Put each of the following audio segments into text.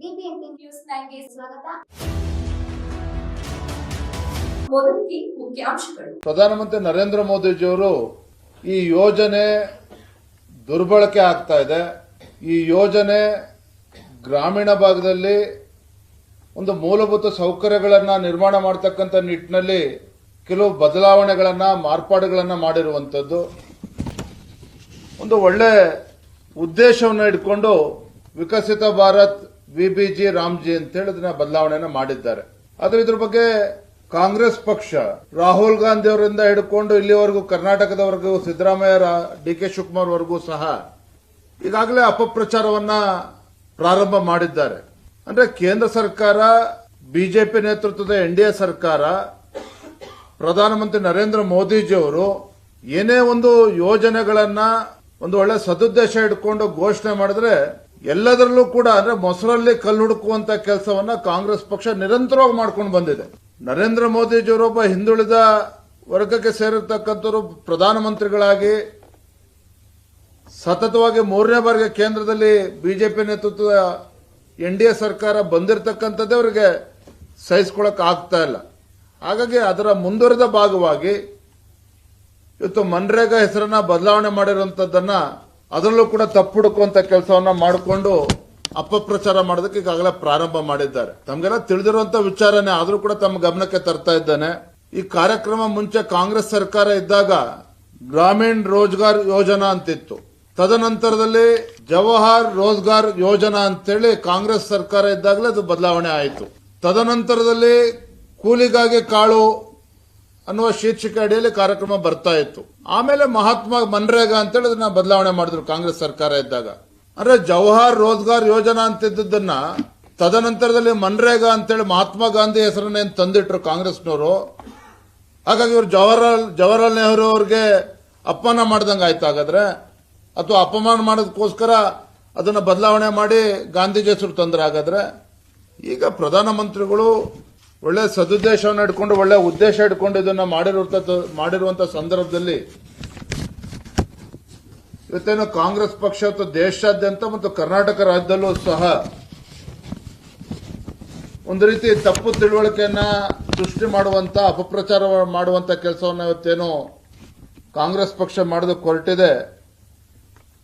News ಸ್ವಾಗತ. ಮುಖ್ಯಾಂಶಗಳು. ಪ್ರಧಾನಮಂತ್ರಿ ನರೇಂದ್ರ ಮೋದಿಜಿಯವರು ಈ ಯೋಜನೆ ದುರ್ಬಳಕೆ ಆಗ್ತಾ ಇದೆ. ಈ ಯೋಜನೆ ಗ್ರಾಮೀಣ ಭಾಗದಲ್ಲಿ ಒಂದು ಮೂಲಭೂತ ಸೌಕರ್ಯಗಳನ್ನು ನಿರ್ಮಾಣ ಮಾಡತಕ್ಕಂಥ ನಿಟ್ಟಿನಲ್ಲಿ ಕೆಲವು ಬದಲಾವಣೆಗಳನ್ನು, ಮಾರ್ಪಾಡುಗಳನ್ನು ಮಾಡಿರುವಂಥದ್ದು. ಒಂದು ಒಳ್ಳೆ ಉದ್ದೇಶವನ್ನು ಇಟ್ಕೊಂಡು ವಿಕಸಿತ ಭಾರತ್ ವಿಬಿಜಿ ರಾಮ್ಜಿ ಅಂತ ಹೇಳಿ ಅದನ್ನ ಬದಲಾವಣೆಯನ್ನ ಮಾಡಿದ್ದಾರೆ. ಆದ್ರೆ ಇದ್ರ ಬಗ್ಗೆ ಕಾಂಗ್ರೆಸ್ ಪಕ್ಷ, ರಾಹುಲ್ ಗಾಂಧಿ ಅವರಿಂದ ಹಿಡ್ಕೊಂಡು ಇಲ್ಲಿವರೆಗೂ ಕರ್ನಾಟಕದವರೆಗೂ ಸಿದ್ದರಾಮಯ್ಯ ಡಿ ಕೆ ಶಿವಕುಮಾರ್ ವರೆಗೂ ಸಹ ಈಗಾಗಲೇ ಅಪಪ್ರಚಾರವನ್ನ ಪ್ರಾರಂಭ ಮಾಡಿದ್ದಾರೆ. ಅಂದ್ರೆ ಕೇಂದ್ರ ಸರ್ಕಾರ, ಬಿಜೆಪಿ ನೇತೃತ್ವದ ಎನ್ ಡಿ ಎ ಸರ್ಕಾರ, ಪ್ರಧಾನಮಂತ್ರಿ ನರೇಂದ್ರ ಮೋದಿಜಿಯವರು ಏನೇ ಒಂದು ಯೋಜನೆಗಳನ್ನ ಒಂದು ಒಳ್ಳೆ ಸದುದ್ದೇಶ ಇಟ್ಕೊಂಡು ಘೋಷಣೆ ಮಾಡಿದ್ರೆ ಎಲ್ಲದರಲ್ಲೂ ಕೂಡ ಅಂದ್ರೆ ಮೊಸರಲ್ಲಿ ಕಲ್ಲು ಹುಡುಕುವಂತ ಕೆಲಸವನ್ನ ಕಾಂಗ್ರೆಸ್ ಪಕ್ಷ ನಿರಂತರವಾಗಿ ಮಾಡ್ಕೊಂಡು ಬಂದಿದೆ. ನರೇಂದ್ರ ಮೋದಿಜಿಯವರೊಬ್ಬ ಹಿಂದುಳಿದ ವರ್ಗಕ್ಕೆ ಸೇರಿರ್ತಕ್ಕಂಥವ್ರು ಪ್ರಧಾನಮಂತ್ರಿಗಳಾಗಿ, ಸತತವಾಗಿ ಮೂರನೇ ಬಾರಿಗೆ ಕೇಂದ್ರದಲ್ಲಿ ಬಿಜೆಪಿ ನೇತೃತ್ವದ ಎನ್ ಡಿ ಎ ಸರ್ಕಾರ ಬಂದಿರತಕ್ಕಂಥದ್ದೇ ಅವರಿಗೆ ಸಹಿಸ್ಕೊಳಕ್ ಆಗ್ತಾ ಇಲ್ಲ. ಹಾಗಾಗಿ ಅದರ ಮುಂದುವರೆದ ಭಾಗವಾಗಿ ಇವತ್ತು ಮನ್ರೇಗಾ ಹೆಸರನ್ನ ಬದಲಾವಣೆ ಮಾಡಿರುವಂತದ್ದನ್ನ ಅದರಲ್ಲೂ ಕೂಡ ತಪ್ಪು ಹುಡುಕುವಂತ ಕೆಲಸವನ್ನ ಮಾಡಿಕೊಂಡು ಅಪಪ್ರಚಾರ ಮಾಡೋದಕ್ಕೆ ಈಗಾಗಲೇ ಪ್ರಾರಂಭ ಮಾಡಿದ್ದಾರೆ. ತಮಗೆಲ್ಲ ತಿಳಿದಿರುವಂತ ವಿಚಾರನೇ ಆದರೂ ಕೂಡ ತಮ್ಮ ಗಮನಕ್ಕೆ ತರ್ತಾ ಇದ್ದಾನೆ. ಈ ಕಾರ್ಯಕ್ರಮ ಮುಂಚೆ ಕಾಂಗ್ರೆಸ್ ಸರ್ಕಾರ ಇದ್ದಾಗ ಗ್ರಾಮೀಣ ರೋಜ್ಗಾರ್ ಯೋಜನಾ ಅಂತಿತ್ತು. ತದನಂತರದಲ್ಲಿ ಜವಾಹರ್ ರೋಜ್ಗಾರ್ ಯೋಜನಾ ಅಂತೇಳಿ ಕಾಂಗ್ರೆಸ್ ಸರ್ಕಾರ ಇದ್ದಾಗಲೇ ಅದು ಬದಲಾವಣೆ ಆಯಿತು. ತದನಂತರದಲ್ಲಿ ಕೂಲಿಗಾಗಿ ಕಾಳು ಅನ್ನುವ ಶೀರ್ಷಿಕೆ ಅಡಿಯಲ್ಲಿ ಕಾರ್ಯಕ್ರಮ ಬರ್ತಾ ಇತ್ತು. ಆಮೇಲೆ ಮಹಾತ್ಮ ಮನ್ರೇಗಾ ಅಂತೇಳಿ ಅದನ್ನ ಬದಲಾವಣೆ ಮಾಡಿದ್ರು ಕಾಂಗ್ರೆಸ್ ಸರ್ಕಾರ ಇದ್ದಾಗ. ಅಂದ್ರೆ ಜವಾಹರ್ ರೋಜ್ಗಾರ್ ಯೋಜನಾ ಅಂತಿದ್ದನ್ನ ತದನಂತರದಲ್ಲಿ ಮನ್ರೇಗಾ ಅಂತೇಳಿ ಮಹಾತ್ಮ ಗಾಂಧಿ ಹೆಸರನ್ನ ಏನ್ ತಂದಿಟ್ರು ಕಾಂಗ್ರೆಸ್ನವರು. ಹಾಗಾಗಿ ಇವರು ಜವಾಹರ್ಲಾಲ್ ಜವಾಹರ್ಲಾಲ್ ನೆಹರು ಅವ್ರಿಗೆ ಅಪಮಾನ ಮಾಡ್ದಂಗೆ ಆಯ್ತು ಹಾಗಾದ್ರೆ. ಅಥವಾ ಅಪಮಾನ ಮಾಡೋದಕ್ಕೋಸ್ಕರ ಅದನ್ನ ಬದಲಾವಣೆ ಮಾಡಿ ಗಾಂಧೀಜಿ ಹೆಸರು ತಂದ್ರೆ ಹಾಗಾದ್ರೆ. ಈಗ ಪ್ರಧಾನಮಂತ್ರಿಗಳು ಒಳ್ಳೆ ಸದುದ್ದೇಶವನ್ನು ಇಟ್ಕೊಂಡು, ಒಳ್ಳೆ ಉದ್ದೇಶ ಇಟ್ಕೊಂಡು ಇದನ್ನ ಮಾಡಿರುವಂತ ಸಂದರ್ಭದಲ್ಲಿ ಇವತ್ತೇನು ಕಾಂಗ್ರೆಸ್ ಪಕ್ಷ ಮತ್ತು ದೇಶಾದ್ಯಂತ ಮತ್ತು ಕರ್ನಾಟಕ ರಾಜ್ಯದಲ್ಲೂ ಸಹ ಒಂದು ರೀತಿ ತಪ್ಪು ತಿಳುವಳಿಕೆಯನ್ನ ಸೃಷ್ಟಿ ಮಾಡುವಂತ, ಅಪಪ್ರಚಾರ ಮಾಡುವಂತ ಕೆಲಸವನ್ನು ಇವತ್ತೇನು ಕಾಂಗ್ರೆಸ್ ಪಕ್ಷ ಮಾಡೋದಕ್ಕೆ ಹೊರಟಿದೆ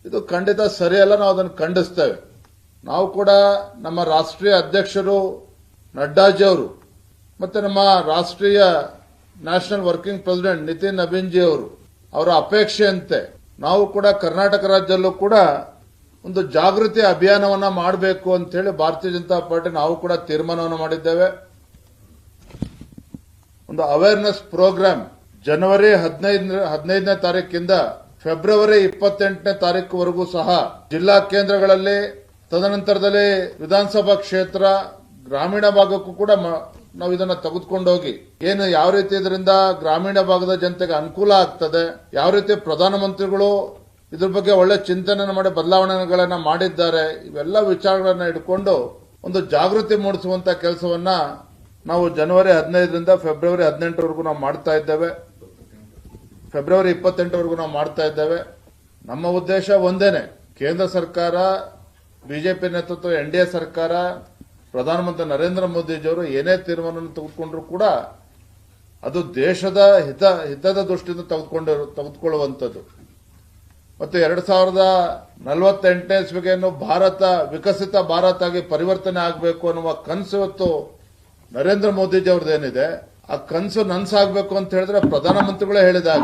ಇದು ಖಂಡಿತ ಸರಿಯಲ್ಲ, ನಾವು ಅದನ್ನು ಖಂಡಿಸ್ತೇವೆ. ನಾವು ಕೂಡ ನಮ್ಮ ರಾಷ್ಟ್ರೀಯ ಅಧ್ಯಕ್ಷರು ನಡ್ಡಾಜಿ ಅವರು ಮತ್ತೆ ನಮ್ಮ ರಾಷ್ಟ್ರೀಯ ನ್ಯಾಷನಲ್ ವರ್ಕಿಂಗ್ ಪ್ರೆಸಿಡೆಂಟ್ ನಿತಿನ್ ಅಭಿನ್ಜಿ ಅವರು, ಅವರ ಅಪೇಕ್ಷೆಯಂತೆ ನಾವು ಕೂಡ ಕರ್ನಾಟಕ ರಾಜ್ಯದಲ್ಲೂ ಕೂಡ ಒಂದು ಜಾಗೃತಿ ಅಭಿಯಾನವನ್ನ ಮಾಡಬೇಕು ಅಂತ ಹೇಳಿ ಭಾರತೀಯ ಜನತಾ ಪಾರ್ಟಿ ನಾವು ಕೂಡ ತೀರ್ಮಾನವನ್ನು ಮಾಡಿದ್ದೇವೆ. ಒಂದು ಅವೇರ್ನೆಸ್ ಪ್ರೋಗ್ರಾಮ್ ಜನವರಿ ಹದಿನೈದು ಹದಿನೈದನೇ ತಾರೀಕಿಂದ ಫೆಬ್ರವರಿ ಇಪ್ಪತ್ತೆಂಟನೇ ತಾರೀಕುವರೆಗೂ ಸಹ ಜಿಲ್ಲಾ ಕೇಂದ್ರಗಳಲ್ಲಿ, ತದನಂತರದಲ್ಲಿ ವಿಧಾನಸಭಾ ಕ್ಷೇತ್ರ, ಗ್ರಾಮೀಣ ಭಾಗಕ್ಕೂ ಕೂಡ ನಾವು ಇದನ್ನ ತೆಗೆದುಕೊಂಡೋಗಿ ಏನು ಯಾವ ರೀತಿ ಇದರಿಂದ ಗ್ರಾಮೀಣ ಭಾಗದ ಜನತೆಗೆ ಅನುಕೂಲ ಆಗ್ತದೆ, ಯಾವ ರೀತಿ ಪ್ರಧಾನಮಂತ್ರಿಗಳು ಇದ್ರ ಬಗ್ಗೆ ಒಳ್ಳೆ ಚಿಂತನೆ ಮಾಡಿ, ಬದಲಾವಣೆಗಳನ್ನ ಮಾಡಿದ್ದಾರೆ, ಇವೆಲ್ಲ ವಿಚಾರಗಳನ್ನ ಇಟ್ಕೊಂಡು ಒಂದು ಜಾಗೃತಿ ಮೂಡಿಸುವಂತ ಕೆಲಸವನ್ನ ನಾವು ಜನವರಿ ಹದಿನೈದರಿಂದ ಫೆಬ್ರವರಿ ಹದಿನೆಂಟರವರೆಗೂ ನಾವು ಮಾಡ್ತಾ ಇದ್ದೇವೆ. ಫೆಬ್ರವರಿ ಇಪ್ಪತ್ತೆಂಟರವರೆಗೂ ನಾವು ಮಾಡ್ತಾ ಇದ್ದೇವೆ. ನಮ್ಮ ಉದ್ದೇಶ ಒಂದೇನೆ, ಕೇಂದ್ರ ಸರ್ಕಾರ, ಬಿಜೆಪಿ ನೇತೃತ್ವ ಎನ್ ಡಿ ಎ ಸರ್ಕಾರ ಪ್ರಧಾನಮಂತ್ರಿ ನರೇಂದ್ರ ಮೋದಿಜಿಯವರು ಏನೇ ತೀರ್ಮಾನ ತೆಗೆದುಕೊಂಡ್ರು ಕೂಡ ಅದು ದೇಶದ ಹಿತ, ಹಿತದ ದೃಷ್ಟಿಯಿಂದ ತೆಗೆದುಕೊಂಡು, ತೆಗೆದುಕೊಳ್ಳುವಂಥದ್ದು. ಮತ್ತು ಎರಡು ಸಾವಿರದ ನಲವತ್ತೆಂಟನೇ ಇಸ್ವಿಗೆಯನ್ನು ಭಾರತ, ವಿಕಸಿತ ಭಾರತ ಆಗಿ ಪರಿವರ್ತನೆ ಆಗಬೇಕು ಅನ್ನುವ ಕನಸು ಇವತ್ತು ನರೇಂದ್ರ ಮೋದಿಜಿ ಅವ್ರದ್ದೇನಿದೆ ಆ ಕನಸು ನನ್ಸಾಗಬೇಕು ಅಂತ ಹೇಳಿದ್ರೆ ಪ್ರಧಾನಮಂತ್ರಿಗಳೇ ಹೇಳಿದಾಗ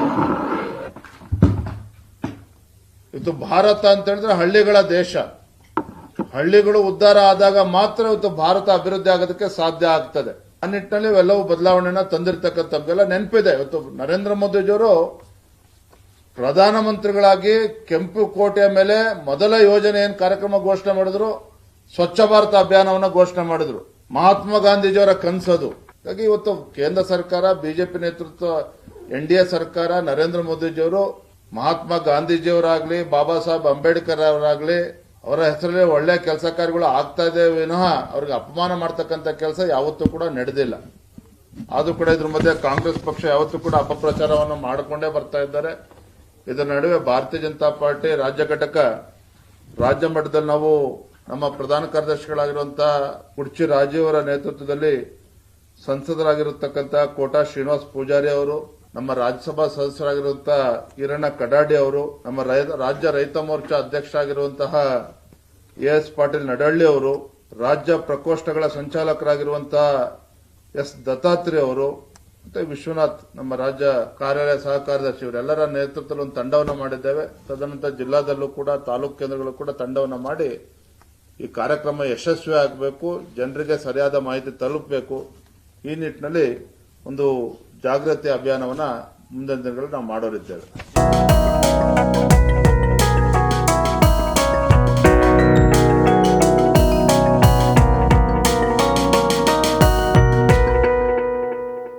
ಇದು ಭಾರತ ಅಂತ ಹೇಳಿದ್ರೆ ಹಳ್ಳಿಗಳ ದೇಶ. ಹಳ್ಳಿಗಳು ಉದ್ಧಾರ ಆದಾಗ ಮಾತ್ರ ಇವತ್ತು ಭಾರತ ಅಭಿವೃದ್ಧಿ ಆಗೋದಕ್ಕೆ ಸಾಧ್ಯ ಆಗ್ತದೆ. ಆ ನಿಟ್ಟಿನಲ್ಲಿ ಇವೆಲ್ಲವೂ ಬದಲಾವಣೆನ ತಂದಿರತಕ್ಕಂಥದ್ದೆಲ್ಲ ನೆನಪಿದೆ. ಇವತ್ತು ನರೇಂದ್ರ ಮೋದಿಜಿಯವರು ಪ್ರಧಾನಮಂತ್ರಿಗಳಾಗಿ ಕೆಂಪು ಕೋಟೆಯ ಮೇಲೆ ಮೊದಲ ಯೋಜನೆ ಏನು ಕಾರ್ಯಕ್ರಮ ಘೋಷಣೆ ಮಾಡಿದ್ರು, ಸ್ವಚ್ಛ ಭಾರತ ಅಭಿಯಾನವನ್ನು ಘೋಷಣೆ ಮಾಡಿದ್ರು. ಮಹಾತ್ಮ ಗಾಂಧೀಜಿಯವರ ಕನಸದು. ಹಾಗಾಗಿ ಇವತ್ತು ಕೇಂದ್ರ ಸರ್ಕಾರ, ಬಿಜೆಪಿ ನೇತೃತ್ವ, ಎನ್ ಡಿ ಎ ಸರ್ಕಾರ, ನರೇಂದ್ರ ಮೋದಿಜಿಯವರು, ಮಹಾತ್ಮ ಗಾಂಧೀಜಿಯವರಾಗಲಿ, ಬಾಬಾ ಸಾಹೇಬ್ ಅಂಬೇಡ್ಕರ್ ಅವರಾಗ್ಲಿ ಅವರ ಹೆಸರಲ್ಲಿ ಒಳ್ಳೆ ಕೆಲಸ ಕಾರ್ಯಗಳು ಆಗ್ತಾ ಇದೆ ವಿನಃ ಅವ್ರಿಗೆ ಅಪಮಾನ ಮಾಡ್ತಕ್ಕಂಥ ಕೆಲಸ ಯಾವತ್ತೂ ಕೂಡ ನಡೆದಿಲ್ಲ. ಅದು ಕೂಡ ಇದ್ರ ಮಧ್ಯೆ ಕಾಂಗ್ರೆಸ್ ಪಕ್ಷ ಯಾವತ್ತೂ ಕೂಡ ಅಪಪ್ರಚಾರವನ್ನು ಮಾಡಿಕೊಂಡೇ ಬರ್ತಾ ಇದ್ದಾರೆ. ಇದರ ನಡುವೆ ಭಾರತೀಯ ಜನತಾ ಪಾರ್ಟಿ ರಾಜ್ಯ ಘಟಕ, ರಾಜ್ಯ ಮಟ್ಟದಲ್ಲಿ ನಾವು ನಮ್ಮ ಪ್ರಧಾನ ಕಾರ್ಯದರ್ಶಿಗಳಾಗಿರುವಂತಹ ಕುಡ್ಚಿ ರಾಜೀವರ ನೇತೃತ್ವದಲ್ಲಿ ಸಂಸದರಾಗಿರತಕ್ಕಂಥ ಕೋಟಾ ಶ್ರೀನಿವಾಸ್ ಪೂಜಾರಿ ಅವರು ನಮ್ಮ ರಾಜ್ಯಸಭಾ ಸದಸ್ಯರಾಗಿರುವಂತಹ ಕಿರಣ ಕಡಾಡಿ ಅವರು, ನಮ್ಮ ರಾಜ್ಯ ರೈತ ಮೋರ್ಚಾ ಅಧ್ಯಕ್ಷರಾಗಿರುವಂತಹ ಎ ಎಸ್ ಪಾಟೀಲ್ ನಡಳ್ಳಿ ಅವರು, ರಾಜ್ಯ ಪ್ರಕೋಷ್ಠಗಳ ಸಂಚಾಲಕರಾಗಿರುವಂತಹ ಎಸ್ ದತ್ತಾತ್ರಿ ಅವರು, ಮತ್ತೆ ವಿಶ್ವನಾಥ್, ನಮ್ಮ ರಾಜ್ಯ ಕಾರ್ಯಾಲಯ ಸಹ ಕಾರ್ಯದರ್ಶಿ ಇವರೆಲ್ಲರ ನೇತೃತ್ವದಲ್ಲಿ ಒಂದು ತಂಡವನ್ನು ಮಾಡಿದ್ದೇವೆ. ತದನಂತರ ಜಿಲ್ಲಾದಲ್ಲೂ ಕೂಡ, ತಾಲೂಕು ಕೇಂದ್ರಗಳು ಕೂಡ ತಂಡವನ್ನು ಮಾಡಿ ಈ ಕಾರ್ಯಕ್ರಮ ಯಶಸ್ವಿ ಆಗಬೇಕು, ಜನರಿಗೆ ಸರಿಯಾದ ಮಾಹಿತಿ ತಲುಪಬೇಕು. ಈ ನಿಟ್ಟಿನಲ್ಲಿ ಒಂದು ಜಾಗೃತಿ ಅಭಿಯಾನವನ್ನು ಮುಂದಿನ ದಿನಗಳಲ್ಲಿ ನಾವು ಮಾಡೋರಿದ್ದೇವೆ.